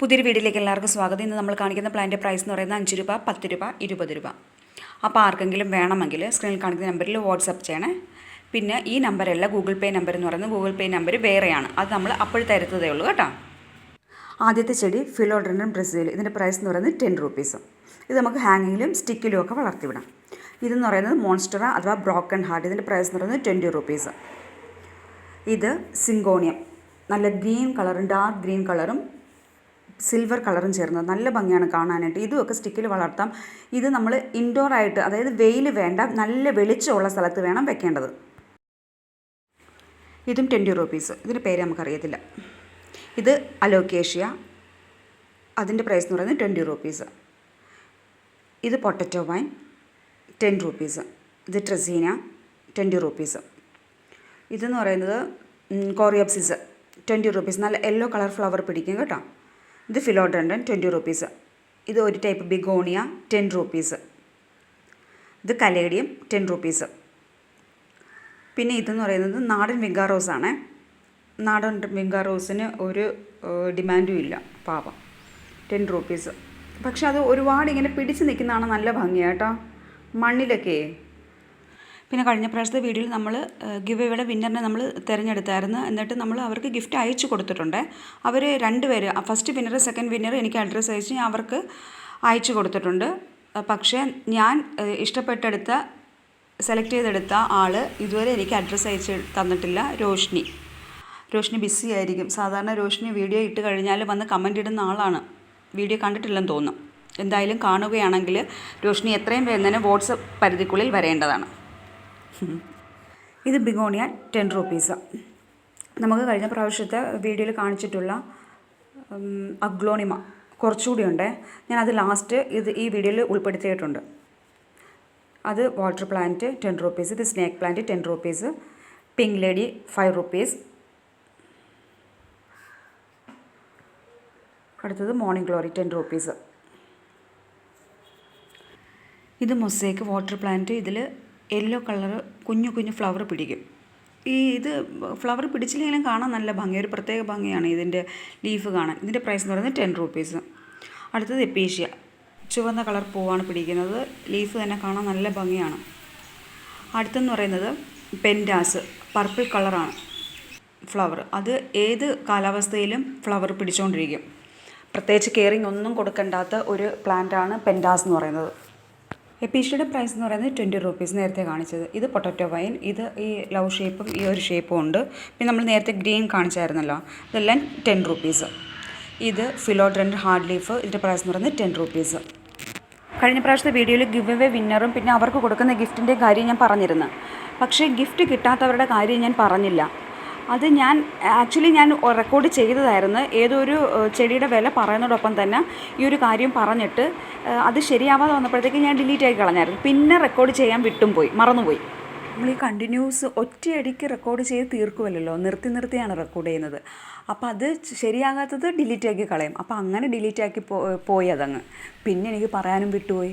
പുതിയൊരു വീഡിയോയിലേക്ക് എല്ലാവർക്കും സ്വാഗതം. ഇന്ന് നമ്മൾ കാണിക്കുന്ന പ്ലാന്റെ പ്രൈസ് എന്ന് പറയുന്നത് അഞ്ച് രൂപ പത്ത് രൂപ ഇരുപത് രൂപ. അപ്പോൾ ആർക്കെങ്കിലും വേണമെങ്കിൽ സ്ക്രീനിൽ കാണിക്കുന്ന നമ്പറിൽ വാട്സപ്പ് ചെയ്യണേ. പിന്നെ ഈ നമ്പരല്ല ഗൂഗിൾ പേ നമ്പർ എന്ന് പറയുന്നത്. ഗൂഗിൾ പേ നമ്പർ വേറെയാണ്. അത് നമ്മൾ അപ്പോൾ തരുത്തതേ ഉള്ളൂ കേട്ടോ. ആദ്യത്തെ ചെടി ഫിലോഡ്രൻ ബ്രസീൽ. ഇതിന്റെ പ്രൈസ് എന്ന് പറയുന്നത് ടെൻ റുപ്പീസ് ഇത് നമുക്ക് ഹാങ്ങിങ്ങിലും സ്റ്റിക്കിലും ഒക്കെ വളർത്തിവിടാം. ഇതെന്ന് പറയുന്നത് മോൺസ്റ്ററ അഥവാ ബ്രോക്കൺ ഹാർട്ട് ഇതിന്റെ പ്രൈസ് എന്ന് പറയുന്നത് ട്വന്റി റുപ്പീസ് ഇത് സിങ്കോണിയം നല്ല ഗ്രീൻ കളറും ഡാർക്ക് ഗ്രീൻ കളറും സിൽവർ കളറും ചേർന്നത്. നല്ല ഭംഗിയാണ് കാണാനായിട്ട്. ഇതുമൊക്കെ സ്റ്റിക്കിൽ വളർത്താം. ഇത് നമ്മൾ ഇൻഡോർ ആയിട്ട് അതായത് വെയിൽ വേണ്ട നല്ല വെളിച്ചമുള്ള സ്ഥലത്ത് വേണം വെക്കേണ്ടത്. ഇതും ട്വന്റി റുപ്പീസ് ഇതിന്റെ പേര് നമുക്കറിയത്തില്ല. ഇത് അലോക്കേഷ്യ. അതിന്റെ പ്രൈസ് എന്ന് പറയുന്നത് ട്വന്റി റുപ്പീസ് ഇത് പൊട്ടറ്റോ വൈൻ ടെൻ റുപ്പീസ് ഇത് ട്രസീന ട്വന്റി റുപ്പീസ് ഇതെന്ന് പറയുന്നത് കോറിയോപ്സിസ് ട്വന്റി റുപ്പീസ് നല്ല യെല്ലോ കളർ ഫ്ലവർ പിടിക്കും കേട്ടോ. ഇത് ഫിലോഡൻഡൻ ട്വന്റി റുപ്പീസ് ഇത് ഒരു ടൈപ്പ് ബിഗോണിയ ടെൻ റുപ്പീസ് ഇത് കലേഡിയം ടെൻ റുപ്പീസ് പിന്നെ ഇതെന്ന് പറയുന്നത് നാടൻ വിങ്കാറോസ് ആണ്. നാടൻ വിങ്കാറോസിന് ഒരു ഡിമാൻഡും ഇല്ല. പാവം. ടെൻ റുപ്പീസ് പക്ഷെ അത് ഒരുപാട് ഇങ്ങനെ പിടിച്ച് നിൽക്കുന്നതാണ് നല്ല ഭംഗിയാട്ടോ. മണ്ണിലൊക്കെ പിന്നെ കഴിഞ്ഞ പ്രാവശ്യത്തെ വീഡിയോയിൽ നമ്മൾ ഗിവ് എവിടെ വിന്നറിനെ നമ്മൾ തിരഞ്ഞെടുത്തായിരുന്നു. എന്നിട്ട് നമ്മൾ അവർക്ക് ഗിഫ്റ്റ് അയച്ചു കൊടുത്തിട്ടുണ്ട്. അവർ രണ്ട് പേര് ഫസ്റ്റ് വിന്നർ സെക്കൻഡ് വിന്നർ എനിക്ക് അഡ്രസ്സ് അയച്ച് ഞാൻ അവർക്ക് അയച്ചു കൊടുത്തിട്ടുണ്ട്. പക്ഷേ ഞാൻ ഇഷ്ടപ്പെട്ടെടുത്ത സെലക്ട് ചെയ്തെടുത്ത ആൾ ഇതുവരെ എനിക്ക് അഡ്രസ്സ് അയച്ച് തന്നിട്ടില്ല രോഷ്നി. രോഷ്നി ബിസി ആയിരിക്കും. സാധാരണ രോഷ്നി വീഡിയോ ഇട്ട് കഴിഞ്ഞാൽ വന്ന് കമന്റ് ഇടുന്ന ആളാണ്. വീഡിയോ കണ്ടിട്ടില്ലെന്ന് തോന്നും. എന്തായാലും കാണുകയാണെങ്കിൽ രോഷ്നി എത്രയും വേഗം തന്നെ വാട്സപ്പ് പരിധിക്കുള്ളിൽ വരേണ്ടതാണ്. ഇത് ബിഗോണിയ ടെൻ റുപ്പീസ്. നമുക്ക് കഴിഞ്ഞ പ്രാവശ്യത്തെ വീഡിയോയിൽ കാണിച്ചിട്ടുള്ള അഗ്ലോണിമ കുറച്ചുകൂടി ഉണ്ട്. ഞാൻ അത് ലാസ്റ്റ് ഇത് ഈ വീഡിയോയിൽ ഉൾപ്പെടുത്തിയിട്ടുണ്ട്. അത് വാട്ടർ പ്ലാന്റ് ടെൻ റുപ്പീസ് ഇത് snake plant ten rupees pink lady five rupees. അടുത്തത് മോർണിംഗ് ഗ്ലോറി ടെൻ റുപ്പീസ്. ഇത് മൊസേക്ക് വാട്ടർ പ്ലാന്റ് ഇതിൽ യെല്ലോ കളർ കുഞ്ഞു കുഞ്ഞു ഫ്ലവർ പിടിക്കും. ഈ ഇത് ഫ്ലവർ പിടിച്ചില്ലെങ്കിലും കാണാൻ നല്ല ഭംഗി ഒരു പ്രത്യേക ഭംഗിയാണ് ഇതിന്റെ ലീഫ് കാണാൻ. ഇതിന്റെ പ്രൈസ് എന്ന് പറയുന്നത് ടെൻ റുപ്പീസ്. അടുത്തത് എപ്പീഷ്യ. ചുവന്ന കളർ പൂവാണ് പിടിക്കുന്നത്. ലീഫ് തന്നെ കാണാൻ നല്ല ഭംഗിയാണ്. അടുത്തെന്ന് പറയുന്നത് പെൻഡാസ്. പർപ്പിൾ കളറാണ് ഫ്ലവർ. അത് ഏത് കാലാവസ്ഥയിലും ഫ്ലവർ പിടിച്ചുകൊണ്ടിരിക്കും പ്രത്യേകിച്ച് കെയറിങ് ഒന്നും കൊടുക്കേണ്ടാത്ത ഒരു പ്ലാന്റാണ് പെൻഡാസ് എന്ന് പറയുന്നത്. എപ്പീഷ്യയുടെ പ്രൈസ് എന്ന് പറയുന്നത് ട്വന്റി റുപ്പീസ് നേരത്തെ കാണിച്ചത്. ഇത് പൊട്ടറ്റോ വൈൻ ഇത് ഈ ലവ് ഷേപ്പും ഈ ഒരു ഷേപ്പും ഉണ്ട്. പിന്നെ നമ്മൾ നേരത്തെ ഗ്രീൻ കാണിച്ചായിരുന്നല്ലോ ഇതെല്ലാം ടെൻ റുപ്പീസ് ഇത് ഫിലോഡ്രൻ ഹാർഡ് ലീഫ് ഇതിന്റെ പ്രൈസ് എന്ന് പറയുന്നത് ടെൻ റുപ്പീസ് കഴിഞ്ഞ പ്രാവശ്യത്തെ വീഡിയോയിൽ ഗിവ് എവേ വിന്നറും പിന്നെ അവർക്ക് കൊടുക്കുന്ന ഗിഫ്റ്റിന്റെ കാര്യം ഞാൻ പറഞ്ഞിരുന്നു. പക്ഷേ ഗിഫ്റ്റ് കിട്ടാത്തവരുടെ കാര്യം ഞാൻ പറഞ്ഞില്ല. അത് ഞാൻ ആക്ച്വലി ഞാൻ റെക്കോർഡ് ചെയ്തതായിരുന്നു. ഏതൊരു ചെടിയുടെ വില പറയുന്നതോടൊപ്പം തന്നെ ഈ ഒരു കാര്യം പറഞ്ഞിട്ട് അത് ശരിയാവാതെ വന്നപ്പോഴത്തേക്ക് ഞാൻ ഡിലീറ്റ് ആയി കളഞ്ഞായിരുന്നു. പിന്നെ റെക്കോർഡ് ചെയ്യാൻ വിട്ടും പോയി മറന്നുപോയി. നമ്മൾ ഈ കണ്ടിന്യൂസ് ഒറ്റയടിക്ക് റെക്കോർഡ് ചെയ്ത് തീർക്കുമല്ലോ നിർത്തി നിർത്തിയാണ് റെക്കോർഡ് ചെയ്യുന്നത്. അപ്പോൾ അത് ശരിയാകാത്തത് ഡിലീറ്റ് ആക്കി കളയും. അപ്പോൾ അങ്ങനെ ഡിലീറ്റ് ആക്കി പോയി അതങ്ങ്. പിന്നെ എനിക്ക് പറയാനും വിട്ടുപോയി.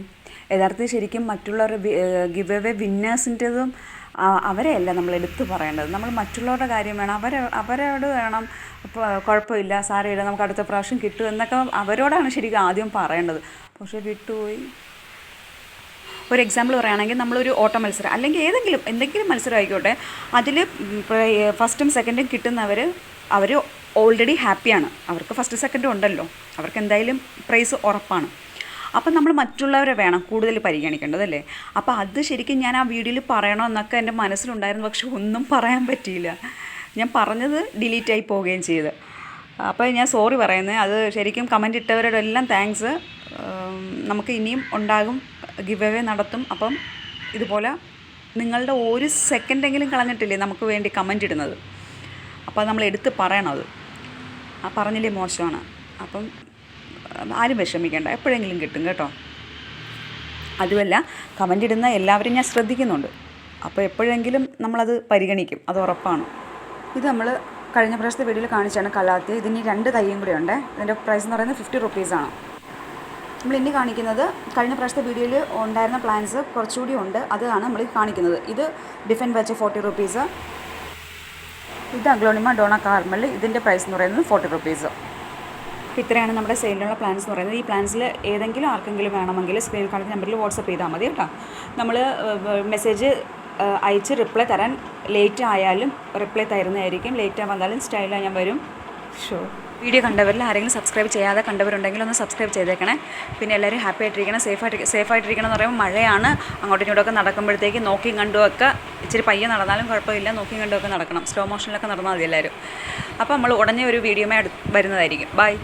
യഥാർത്ഥത്തിൽ ശരിക്കും മറ്റുള്ളവരുടെ ഗിവ് എവേ വിന്നേഴ്സിന്റെതും അവരെയല്ല നമ്മൾ എടുത്തു പറയേണ്ടത്? നമ്മൾ മറ്റുള്ളവരുടെ കാര്യം വേണം. അവരെ അവരോട് വേണം. കുഴപ്പമില്ല സാരമില്ല നമുക്ക് അടുത്ത പ്രാവശ്യം കിട്ടും എന്നൊക്കെ അവരോടാണ് ശരിക്കും ആദ്യം പറയേണ്ടത്. പക്ഷേ വിട്ടുപോയി. ഒരു എക്സാമ്പിൾ പറയുകയാണെങ്കിൽ നമ്മളൊരു ഓട്ട മത്സരം അല്ലെങ്കിൽ ഏതെങ്കിലും എന്തെങ്കിലും മത്സരം ആയിക്കോട്ടെ അതിൽ ഫസ്റ്റും സെക്കൻഡും കിട്ടുന്നവർ അവർ ഓൾറെഡി ഹാപ്പിയാണ് അവർക്ക് ഫസ്റ്റ് സെക്കൻഡും ഉണ്ടല്ലോ. അവർക്ക് എന്തായാലും പ്രൈസ് ഉറപ്പാണ്. അപ്പം നമ്മൾ മറ്റുള്ളവരെ വേണം കൂടുതൽ പരിഗണിക്കേണ്ടത് അല്ലേ? അപ്പോൾ അത് ശരിക്കും ഞാൻ ആ വീഡിയോയിൽ പറയണമെന്നൊക്കെ എന്റെ മനസ്സിലുണ്ടായിരുന്നു. പക്ഷെ ഒന്നും പറയാൻ പറ്റിയില്ല. ഞാൻ പറഞ്ഞത് ഡിലീറ്റായി പോവുകയും ചെയ്ത്. അപ്പോൾ ഞാൻ സോറി പറയുന്നത് അത് ശരിക്കും കമന്റ് ഇട്ടവരോടെല്ലാം താങ്ക്സ്. നമുക്ക് ഇനിയും ഉണ്ടാകും ഗിവ് അവേ നടത്തും. അപ്പം ഇതുപോലെ നിങ്ങളുടെ ഒരു സെക്കൻഡെങ്കിലും കളഞ്ഞിട്ടില്ലേ നമുക്ക് വേണ്ടി കമന്റ് ഇടുന്നത്? അപ്പോൾ നമ്മൾ എടുത്ത് പറയണം അത് ആ പറഞ്ഞില്ലേ മോശമാണ്. അപ്പം ആരും വിഷമിക്കേണ്ട എപ്പോഴെങ്കിലും കിട്ടും കേട്ടോ. അതുമല്ല കമന്റ് ഇടുന്ന എല്ലാവരും ഞാൻ ശ്രദ്ധിക്കുന്നുണ്ട്. അപ്പോൾ എപ്പോഴെങ്കിലും നമ്മളത് പരിഗണിക്കും അത് ഉറപ്പാണ്. ഇത് നമ്മൾ കഴിഞ്ഞ പ്രാവശ്യത്തെ വീഡിയോയിൽ കാണിച്ചാണ് കലാത്തി. ഇതിന് രണ്ട് തയ്യും കൂടെ ഉണ്ട്. ഇതിന്റെ പ്രൈസ് എന്ന് പറയുന്നത് ഫിഫ്റ്റി റുപ്പീസാണ് നമ്മൾ ഇനി കാണിക്കുന്നത് കഴിഞ്ഞ പ്രാവശ്യത്തെ വീഡിയോയിൽ ഉണ്ടായിരുന്ന പ്ലാൻസ് കുറച്ചുകൂടി ഉണ്ട്. അതാണ് നമ്മൾ കാണിക്കുന്നത്. ഇത് ഡിഫൻ വെച്ച് ഫോർട്ടി റുപ്പീസ് ഇത് അഗ്ലോണിമ ഡോണ കാർമൽ. ഇതിന്റെ പ്രൈസ് എന്ന് പറയുന്നത് ഫോർട്ടി റുപ്പീസ് അപ്പോൾ ഇത്രയാണ് നമ്മുടെ സെയിലിലുള്ള പ്ലാൻസ് എന്ന് പറയുന്നത്. ഈ പ്ലാൻസിൽ ഏതെങ്കിലും ആർക്കെങ്കിലും വേണമെങ്കിൽ സ്ക്രീൻ കാണുന്ന നമ്പറിൽ വാട്സപ്പ് ചെയ്താൽ മതി കേട്ടോ. നമ്മൾ മെസ്സേജ് അയച്ച് റിപ്ലൈ തരാൻ ലേറ്റ് ആയാലും റിപ്ലൈ തരുന്നതായിരിക്കും. ലേറ്റ് വന്നാലും സ്റ്റൈലാണ് ഞാൻ വരും. ഷോ വീഡിയോ കണ്ടവരിൽ ആരെങ്കിലും സബ്സ്ക്രൈബ് ചെയ്യാതെ കണ്ടവരുണ്ടെങ്കിൽ ഒന്ന് സബ്സ്ക്രൈബ് ചെയ്തേക്കണേ. പിന്നെ എല്ലാവരും ഹാപ്പി ആയിട്ടിരിക്കണം സേഫ് ആയിട്ട് സേഫ് ആയിട്ടിരിക്കണം എന്ന് പറയുമ്പോൾ മഴയാണ്. അങ്ങോട്ടും ഇങ്ങോട്ടൊക്കെ നടക്കുമ്പോഴത്തേക്ക് നോക്കി കണ്ടുമൊക്കെ ഇച്ചിരി പയ്യെ നടന്നാലും കുഴപ്പമില്ല. നോക്കി കണ്ടുമൊക്കെ നടക്കണം. സ്ലോ മോഷനിലൊക്കെ നടന്നാൽ മതി എല്ലാവരും. അപ്പോൾ നമ്മൾ ഉടനെ ഒരു വീഡിയോമായി വരുന്നതായിരിക്കും. ബൈ